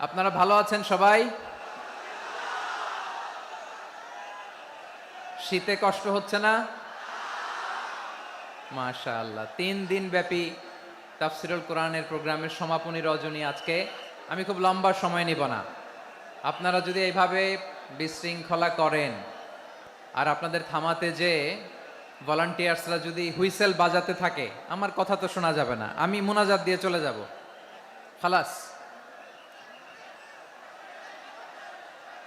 আপনারা ভালো আছেন সবাই? শীতে কষ্ট হচ্ছে না? মাশা আল্লাহ তিন দিন ব্যাপী তাফসিরুল কোরআনের প্রোগ্রামের সমাপনী রজনী আজকে। আমি খুব লম্বা সময় নিব না। আপনারা যদি এইভাবে বিশৃঙ্খলা করেন আর আপনাদের থামাতে যে ভলান্টিয়ার্সরা যদি হুইসেল বাজাতে থাকে, আমার কথা তো শোনা যাবে না। আমি মোনাজাত দিয়ে চলে যাব। খালাস।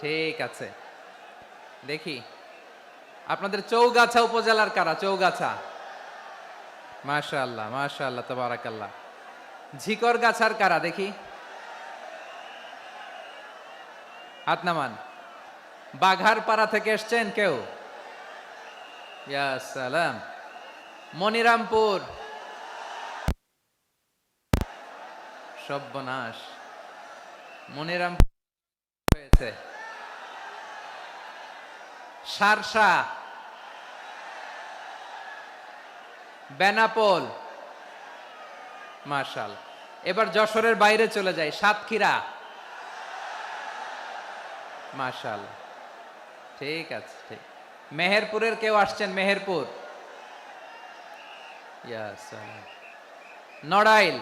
ঠিক আছে। দেখি, আপনাদের চৌগাছা উপজেলার কারা? চৌগাছা। মাশা আল্লাহ মাশা আল্লাহ তবারাকাল্লাহ। ঝিকর গাছার কারা? দেখি। হাত নামান বাঘার পাড়া থেকে এসছেন কেউ? সালাম। মনিরামপুর। সব্যনাশ মনিরামপুর হয়েছে। সারসা। বেনাপোল। মার্শাল এবার যশোরের বাইরে চলে যাই, সাতক্ষীরা। মার্শাল ঠিক আছে, ঠিক। মেহেরপুরের কেউ আসছেন? মেহেরপুর। নড়াইল।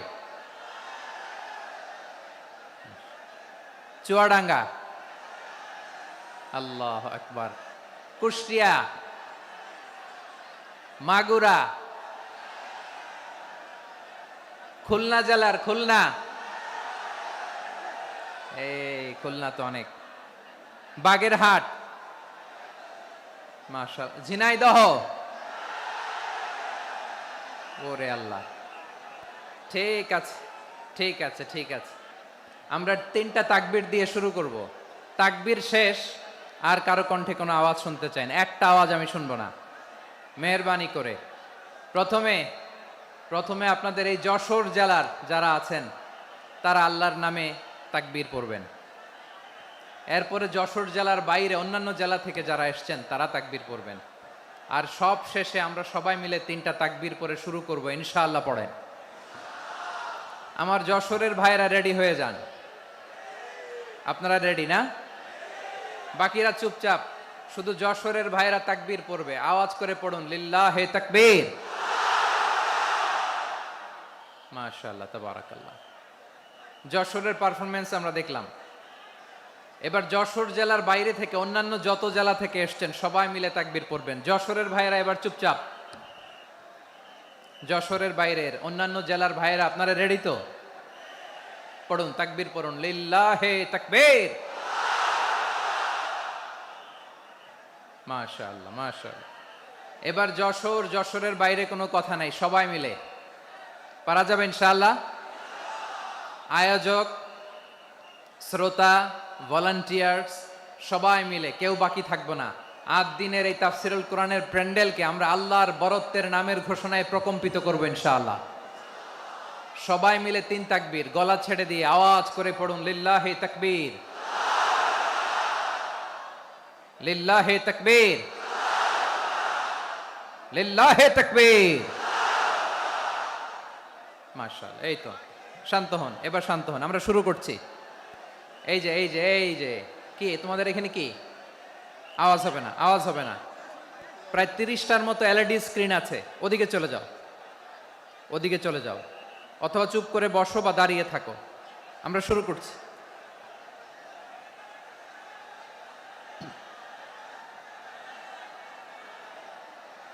চুয়াডাঙ্গা। আল্লাহ আকবার। কুষ্টিয়া, মাগুরা, খুলনা জেলার খুলনা। এই খুলনা তো অনেক। বাগেরহাট, মাশাল, ঝিনাইদহ। ওরে আল্লাহ। ঠিক আছে ঠিক আছে ঠিক আছে। আমরা তিনটা তাকবির দিয়ে শুরু করব। তাকবির শেষ। আর কারও কণ্ঠে কোনো আওয়াজ শুনতে চাই না। একটা আওয়াজ আমি শুনব না। মেহরবানি করে। প্রথমে প্রথমে আপনাদের এই যশোর জেলার যারা আছেন, তারা আল্লাহর নামে তাকবীর পড়বেন। এরপরে যশোর জেলার বাইরে অন্যান্য জেলা থেকে যারা এসছেন, তারা তাকবীর পড়বেন। আর সব শেষে আমরা সবাই মিলে তিনটা তাকবীর পরে শুরু করব, ইনশাআল্লাহ পড়েন। আমার যশোরের ভাইয়েরা রেডি হয়ে যান। আপনারা রেডি না? বাকিরা চুপচাপ, শুধু যশোরের ভাইয়েরা তাকবীর পড়বে। আওয়াজ করে পড়ুন, লিল্লাহ হে তাকবীর। মাশাআল্লাহ, তাবারাকাল্লাহ। যশোরের পারফরমেন্স আমরা দেখলাম। এবার যশোর জেলার বাইরে থেকে অন্যান্য যত জেলা থেকে এসছেন, সবাই মিলে তাকবীর পড়বেন। যশোরের ভাইয়েরা এবার চুপচাপ। যশোরের বাইরের অন্যান্য জেলার ভাইয়েরা আপনারা রেডি তো? পড়ুন, তাকবীর পড়ুন, লিল্লাহে তাকবীর। মাশাআল্লাহ মাশাআল্লাহ। এবার যশোর, যশোরের বাইরে কোনো কথা নাই, সবাই মিলে। পারা যাবে ইনশাআল্লাহ? আয়োজক, শ্রোতা ভলান্টিয়ার্স সবাই মিলে, কেউ বাকি থাকব না। আট দিনের এই তাফসিরুল কোরআনের প্যান্ডেলকে আমরা আল্লাহর বরত্বের নামের ঘোষণায় প্রকম্পিত করব ইনশাআল্লাহ। সবাই মিলে তিন তাকবীর, গলা ছেড়ে দিয়ে আওয়াজ করে পড়ুন, লিল্লাহে তাকবীর। লিল্লাহে তাকবীর। লিল্লাহে তাকবীর। মাশাআল্লাহ, এই তো, শান্ত হন, এবার শান্ত হন, আমরা শুরু করছি। এই যে এই যে এই যে, কি, তোমাদের এখানে কি? আওয়াজ হবে না, আওয়াজ হবে না। প্রায় তিরিশটার মতো এলইডি স্ক্রিন আছে, ওদিকে চলে যাও। ওদিকে চলে যাও, অথবা চুপ করে বসো বা দাঁড়িয়ে থাকো। আমরা শুরু করছি।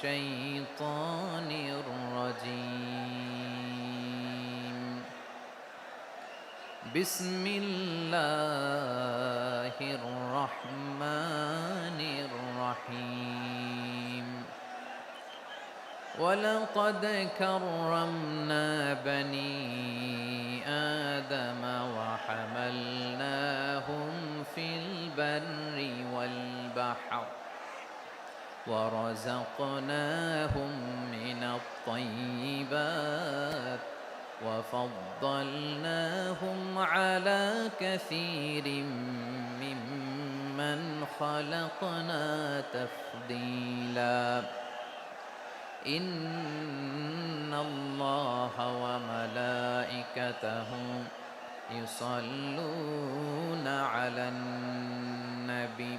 الشيطان الرجيم. بسم الله الرحمن الرحيم. ولقد كرمنا بني آدم ورزقناهم من الطيبات وفضلناهم على كثير ممن خلقنا تفضيلا. إن الله وملائكته يصلون على النبي.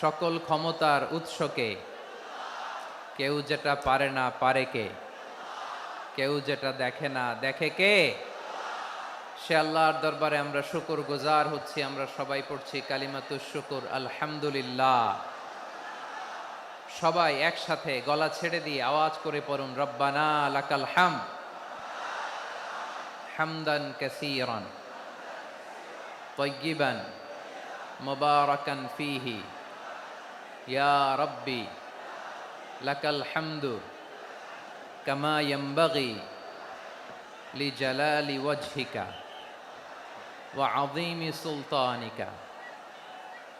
সকল ক্ষমতার উৎসকে। কেউ যেটা পারে না পারে কে? কেউ যেটা দেখে না দেখে কে? সে আল্লাহর দরবারে আমরা শুকুর গুজার হচ্ছি, আমরা সবাই পড়ছি কালিমাতু শুকুর, আলহামদুলিল্লাহ। সবাই একসাথে গলা ছেড়ে দিয়ে আওয়াজ করে পড়ুন, রব্বানা লাকাল হাম। হামদান কাসীরান ইয়া রব্বি লাকাল হামদু কামা ইয়াম্বাগি লি জালালি ওয়াজহিকা ওয়া আযীমি সুলতানিকা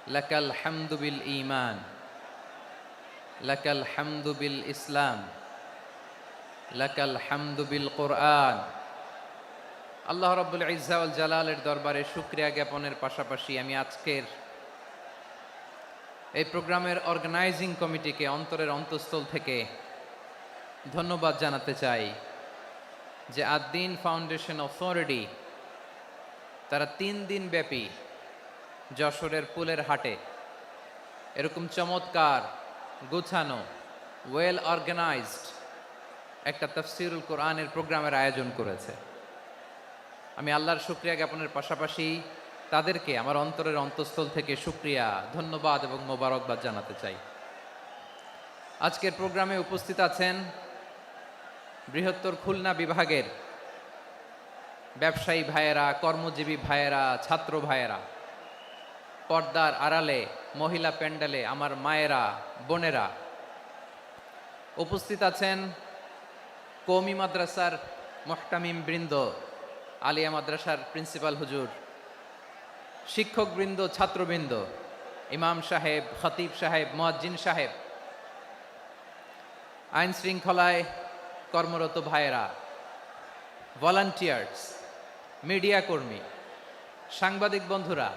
লাকাল হামদু বিল ঈমান লাকাল হামদু বিল ইসলাম লাকাল হামদু বিল কোরআন আল্লাহ রব্বুল ইজাউল জালালের দরবারে শুক্রিয়া জ্ঞাপনের পাশাপাশি আমি আজকের এই প্রোগ্রামের অর্গানাইজিং কমিটিকে অন্তরের অন্তঃস্থল থেকে ধন্যবাদ জানাতে চাই যে আদ্দিন ফাউন্ডেশন অথরিটি তারা তিন দিন ব্যাপী যশোরের পুলের হাটে এরকম চমৎকার গুছানো ওয়েল অর্গানাইজড একটা তফসিরুল কোরআনের প্রোগ্রামের আয়োজন করেছে। আমি আল্লাহর শুক্রিয়া জ্ঞাপনের পাশাপাশি তাদেরকে আমার অন্তরের অন্তঃস্থল থেকে শুক্রিয়া, ধন্যবাদ এবং মোবারকবাদ জানাতে চাই। আজকের প্রোগ্রামে উপস্থিত আছেন বৃহত্তর খুলনা বিভাগের ব্যবসায়ী ভাইয়েরা, কর্মজীবী ভাইয়েরা, ছাত্র ভাইয়েরা, পর্দার আড়ালে, মহিলা প্যান্ডেলে আমার মায়েরা, বোনেরা, উপস্থিত আছেন কৌমি মাদ্রাসার মোহতামিম বৃন্দ, আলিয়া মাদ্রাসার প্রিন্সিপাল হুজুর শিক্ষকবৃন্দ, ছাত্রবৃন্দ, ইমাম সাহেব, খতিব সাহেব, মুয়াজ্জিন সাহেব, আইন শৃঙ্খলায় কর্মরত ভাইয়েরা ভলান্টিয়ার্স মিডিয়া কর্মী, সাংবাদিক বন্ধুরা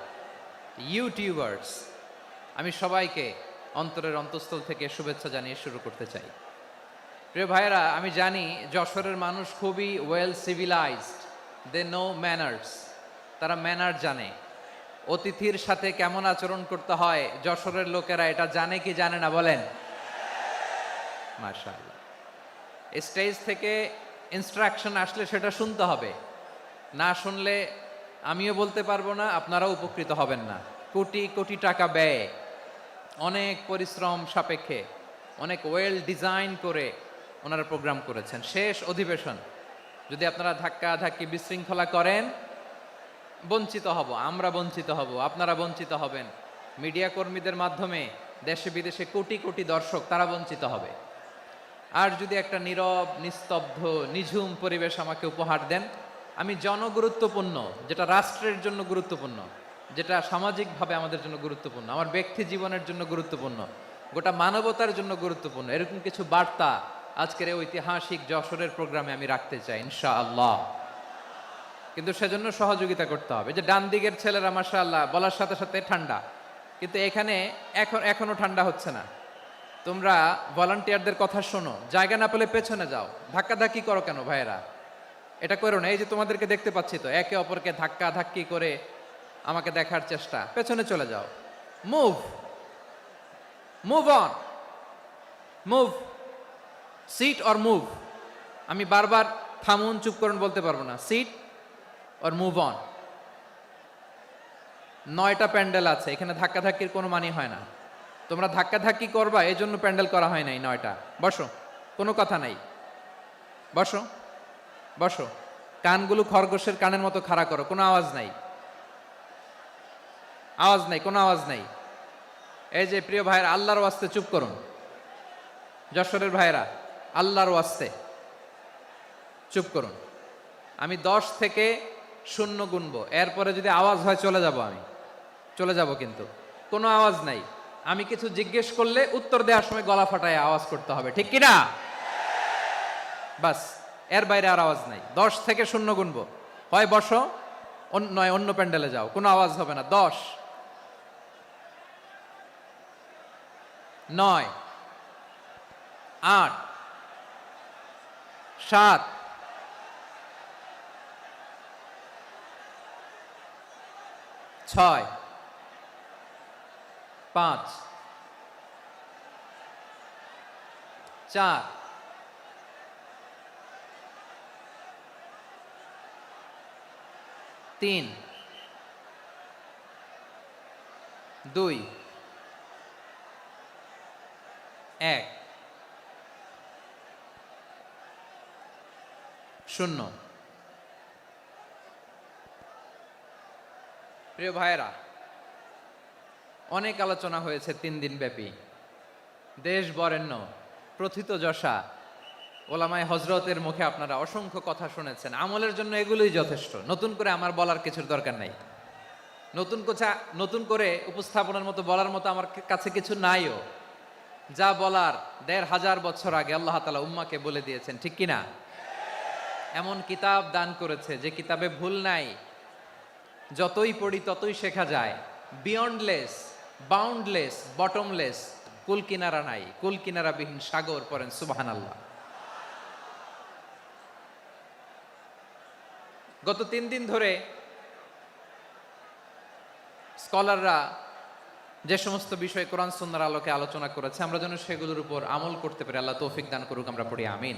ইউটিউবার্স আমি সবাইকে অন্তরের অন্তঃস্থল থেকে শুভেচ্ছা জানিয়ে শুরু করতে চাই। প্রিয় ভাইয়েরা, আমি জানি যশোরের মানুষ খুবই well civilised they know manners তারা ম্যানার জানে। অতিথির সাথে কেমন আচরণ করতে হয়? যশোরের লোকেরা এটা জানে কি জানে না বলেন? মার্শাল্লাহ স্টেজ থেকে ইনস্ট্রাকশন আসলে সেটা শুনতে হবে। না শুনলে আমিও বলতে পারব না, আপনারাও উপকৃত হবেন না। কোটি কোটি টাকা ব্যয়। অনেক পরিশ্রম সাপেক্ষে। অনেক ওয়েল ডিজাইন করে ওনারা প্রোগ্রাম করেছেন। শেষ অধিবেশন। যদি আপনারা ধাক্কা ধাক্কি বিশৃঙ্খলা করেন বঞ্চিত হব, আমরা বঞ্চিত হব, আপনারা বঞ্চিত হবেন। মিডিয়া কর্মীদের মাধ্যমে দেশে বিদেশে কোটি কোটি দর্শক, তারা বঞ্চিত হবে। আর যদি একটা নীরব, নিস্তব্ধ, নিঝুম পরিবেশ আমাকে উপহার দেন, আমি জনগুরুত্বপূর্ণ, যেটা রাষ্ট্রের জন্য গুরুত্বপূর্ণ, যেটা সামাজিকভাবে আমাদের জন্য গুরুত্বপূর্ণ, আমার ব্যক্তি জীবনের জন্য গুরুত্বপূর্ণ, গোটা মানবতার জন্য গুরুত্বপূর্ণ, এরকম কিছু বার্তা আজকের ঐতিহাসিক যশোরের প্রোগ্রামে আমি রাখতে চাই, ইনশাআল্লাহ। কিন্তু সেজন্য সহযোগিতা করতে হবে। যে ডান দিকের ছেলেরা, মাশাআল্লাহ, বলার সাথে সাথে ঠান্ডা। কিন্তু এখানে এখন, এখনও ঠান্ডা হচ্ছে না। তোমরা ভলান্টিয়ারদের কথা শোনো। জায়গা না পেলে পেছনে যাও। ধাক্কাধাক্কি করো কেন ভাইয়েরা? এটা করো না। এই যে তোমাদেরকে দেখতে পাচ্ছি তো, একে অপরকে ধাক্কা ধাক্কি করে আমাকে দেখার চেষ্টা। পেছনে চলে যাও। Move move on move seat or move আমি বারবার থামুন, চুপ করুন বলতে পারব না। সিট অর মুভ অন নয়টা প্যান্ডেল আছে, এখানে ধাক্কাধাক্কির কোনো মানে হয় না। তোমরা ধাক্কাধাক্কি করবা এই জন্য প্যান্ডেল করা হয় নাই নয়টা। বসো, কোনো কথা নাই। বসো বসো। কানগুলো খরগোশের কানের মতো খাড়া করো, কোনো আওয়াজ নাই। আওয়াজ নাই, কোনো আওয়াজ নাই। এই যে প্রিয় ভাইয়েরা, আল্লাহর ওয়াস্তে চুপ করুন। যশোরের ভাইয়েরা, আল্লাহর ওয়াস্তে চুপ করুন। আমি দশ থেকে শূন্য গুনবো। এরপরে যদি আওয়াজ হয়, চলে যাব আমি। চলে যাব কিন্তু। কোনো আওয়াজ নাই। আমি কিছু জিজ্ঞেস করলে উত্তর দেওয়ার সময় গলা ফাটায় আওয়াজ করতে হবে। ঠিক কিনা? বাস, এর বাইরে আর আওয়াজ নাই। দশ থেকে শূন্য গুনবো। হয় বসো নয়, অন্য প্যান্ডেলে যাও। কোনো আওয়াজ হবে না। দশ। নয়। আট। সাত। ছয়। পাঁচ। চার। তিন। দুই। এক। শূন্য। প্রিয় ভাইয়েরা, অনেক আলোচনা হয়েছে তিন দিন ব্যাপী। দেশ বরেণ্য, প্রথিত যশা, ওলামায় হজরতের মুখে আপনারা অসংখ্য কথা শুনেছেন। আমলের জন্য এগুলোই যথেষ্ট। নতুন করে আমার বলার কিছুর দরকার নাই। নতুন কোচা নতুন করে উপস্থাপনের মতো বলার মতো আমার কাছে কিছু নাইও। যা বলার দেড় হাজার বছর আগে আল্লাহ তালা উম্মাকে বলে দিয়েছেন, ঠিক কিনা? এমন কিতাব দান করেছে যে কিতাবে ভুল নাই যতই পড়ি ততই শেখা যায়। বিয়ন্ডলেস বাউন্ডলেস বটমলেস কুল কিনারা নাই। কুল কিনারাবিহীন সাগর পড়েন সুবাহান আল্লাহ গত তিন দিন ধরে স্কলাররা যে সমস্ত বিষয়ে কোরআন সুন্নার আলোকে আলোচনা করেছে, আমরা যেন সেগুলোর উপর আমল করতে পারি। আল্লাহ তৌফিক দান করুক, আমরা পড়ি, আমিন।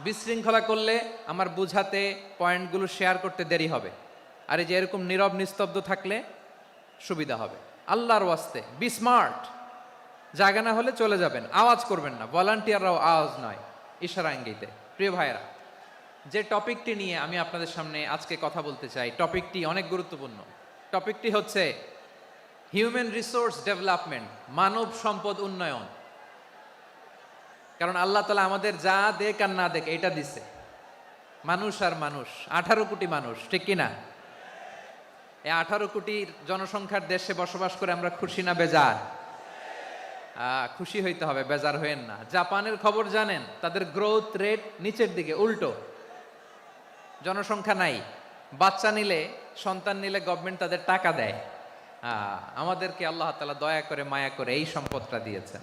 বিশৃঙ্খলা করলে আমার বুঝাতে পয়েন্টগুলো শেয়ার করতে দেরি হবে। আর এই যে এরকম নীরব নিস্তব্ধ থাকলে সুবিধা হবে। আল্লাহর ওয়াস্তে বি স্মার্ট জায়গা না হলে চলে যাবেন, আওয়াজ করবেন না। ভলান্টিয়াররাও আওয়াজ নয় ইশারা ইঙ্গিতে প্রিয় ভাইরা যে টপিকটি নিয়ে আমি আপনাদের সামনে আজকে কথা বলতে চাই, টপিকটি অনেক গুরুত্বপূর্ণ। টপিকটি হচ্ছে হিউম্যান রিসোর্স ডেভেলপমেন্ট মানব সম্পদ উন্নয়ন। কারণ আল্লাহ তালা আমাদের যা দেখ আর না দেখ এটা দিছে। মানুষ আর মানুষ, আঠারো কোটি মানুষ, ঠিক কিনা এই আঠারো কোটি জনসংখ্যার দেশে বসবাস করে আমরা খুশি না বেজার? খুশি হইতে হবে, বেজার হইেন না। জাপানের খবর জানেন, তাদের গ্রোথ রেট নিচের দিকে, উল্টো। জনসংখ্যা নাই। বাচ্চা নিলে, সন্তান নিলে গভর্নমেন্ট তাদের টাকা দেয়। আমাদেরকে আল্লাহ তালা দয়া করে, মায়া করে এই সম্পদটা দিয়েছেন।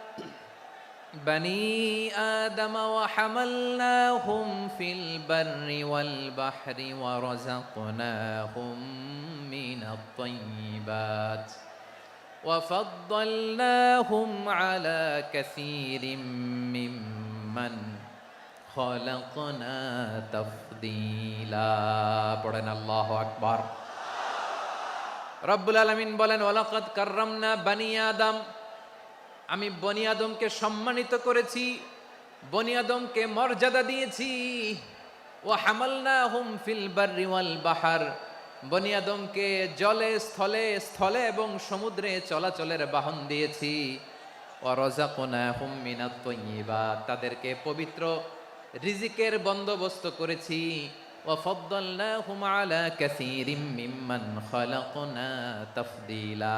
بني آدم وحملناهم في البر والبحر ورزقناهم من الطيبات وفضلناهم على كثير ممن خلقنا تفضيلا. بڑن الله أكبر. رب العالمين بلن ولقد كرمنا بني آدم আমি বনি আদমকে সম্মানিত করেছি, বনি আদমকে মর্যাদা দিয়েছি। ও হামালনা হুম ফিল বাররি ওয়াল বাহার। বনি আদমকে জলে, স্থলে স্থলে এবং সমুদ্রে চলাচলের বাহন দিয়েছি। ও রজাকুনা হুম মিনাত তাদেরকে পবিত্র রিজিকের বন্দোবস্ত করেছি। হুম আলা কাসীরিম মিম্মান খালাকনা তাফদীলা।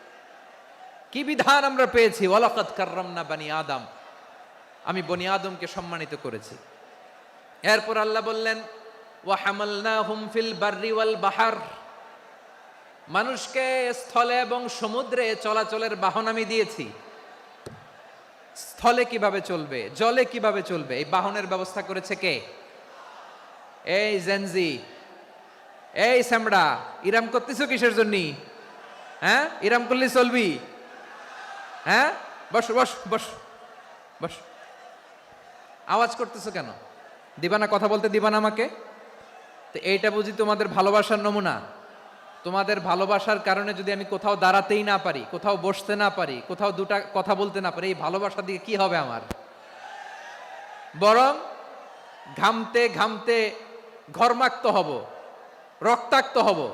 কি বিধান আমরা পেয়েছি? ওয়ালাকাত কাররামনা বানি আদম। আমি বনি আদমকে সম্মানিত করেছি। এরপর আল্লাহ বললেন, ওয়া হামালনাহুম ফিল বাররি ওয়াল বাহার। মানুষকে স্থলে এবং সমুদ্রে চলাচলের বাহন আমি দিয়েছি। স্থলে কীভাবে চলবে? জলে কীভাবে চলবে? এই বাহনের ব্যবস্থা করেছে কে? এই জেনজি এই স্যামড়া ইরাম করতেছো কিসের জন্য? হ্যাঁ? ইরাম করলে চলবি? হ্যাঁ? বস বস বস বস। আওয়াজ করতেছো কেন? দিবানা কথা বলতে দিবানা আমাকে? তো এইটা বুঝি তোমাদের ভালোবাসার নমুনা। তোমাদের ভালোবাসার কারণে যদি আমি কোথাও দাঁড়াতেই না পারি, কোথাও বসতে না পারি, কোথাও দুটা কথা বলতে না পারি, এই ভালোবাসা দিয়ে কি হবে আমার? বরং ঘামতে ঘামতে ঘর্মাক্ত হব, রক্তাক্ত হব।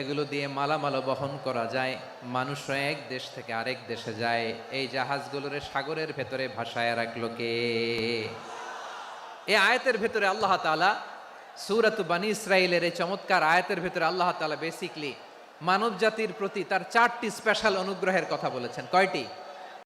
এগুলো দিয়ে মালামাল বহন করা যায়। মানুষরা এক দেশ থেকে আরেক দেশে যায়। এই জাহাজগুলোরে সাগরের ভেতরে ভাসায় রাখল কে? এই আয়াতের ভেতরে আল্লাহ তালা সুরত বানি ইসরায়েলের এই চমৎকার আয়াতের ভেতরে আল্লাহ তালা বেসিকলি মানব জাতির প্রতি তার চারটি স্পেশাল অনুগ্রহের কথা বলেছেন। কয়টি?